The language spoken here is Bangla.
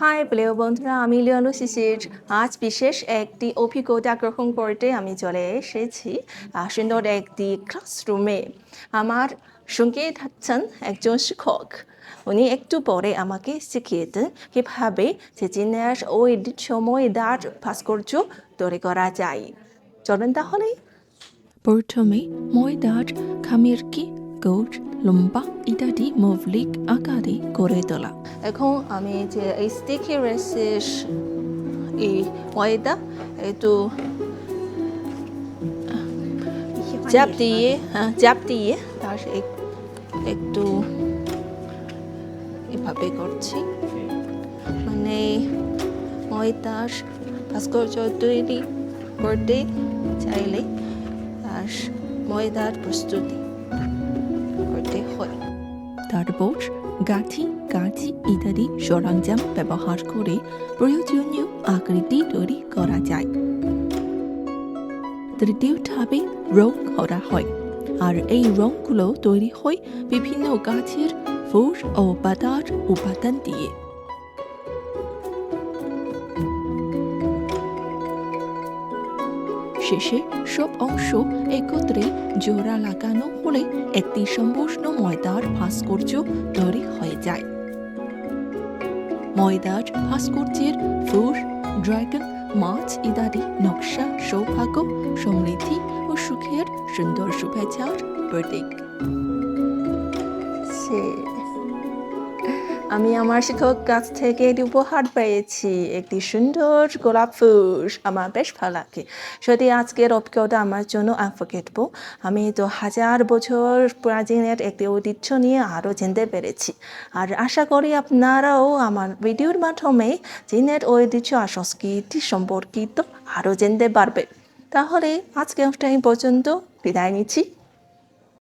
হাই প্রিয় বন্ধুরা, আমি লিওনু শিশির। আজ বিশেষ একটি অভিজ্ঞতা গ্রহণ করতে আমি চলে এসেছি সুন্দর একটি ক্লাসরুমে আমার সঙ্গে থাকছেন একজন শিক্ষক। উনি একটু পরে আমাকে শিখিয়ে দেন কীভাবে সেদিনের ওই সময় দাঁড় ভাস্কর্য তৈরি করা যায়। চলেন তাহলে। প্রথমে ময়দার খামিরকি গোট লম্বা ইত্যাদি মৌলিক আকারে করে তোলা। এখন আমি যে এই স্টিকি রেসের এই ময়দা, একটু চাপ দিয়ে হ্যাঁ চাপ দিয়ে তার একটু এভাবে করছি। মানে ময়দার ভাস্কর্য তৈরি করতে চাইলে আর ময়দার প্রস্তুতি। তারপর গাঠি কাঁচি ইত্যাদি সরঞ্জাম ব্যবহার করে প্রয়োজনীয় আকৃতি তৈরি করা যায়। তৃতীয় ধাপে রং করা হয়। আর এই রংগুলো তৈরি হয় বিভিন্ন গাছের ফুল ও পাতার উপাদান দিয়ে। শেষে সব অংশ একত্রে জোড়া লাগানো হলে একটি সম্পূর্ণ ময়দার ভাস্কর্য তৈরি হয়ে যায়। ময়দার ভাস্কর্যের ফুল, ড্রাগন, মাছ ইত্যাদি নকশা, সৌভাগ্য, সমৃদ্ধি ও সুখের সুন্দর শুভেচ্ছার প্রতীক। সে আমি আমার শিক্ষক কাছ থেকে একটি উপহার পেয়েছি, একটি সুন্দর গোলাপ ফুল। আমার বেশ ভালো লাগে। সত্যি আজকের অভিজ্ঞতা আমার জন্য আনফরগেটেবল আমি তো হাজার বছর প্রাচীনের একটি ঐতিহ্য নিয়ে আরও জানতে পেরেছি। আর আশা করি আপনারাও আমার ভিডিওর মাধ্যমে চীনের ঐতিহ্য আর সংস্কৃতি সম্পর্কিত আরও জানতে পারবে তাহলে আজকে অনুষ্ঠান পর্যন্ত। বিদায় নিচ্ছি।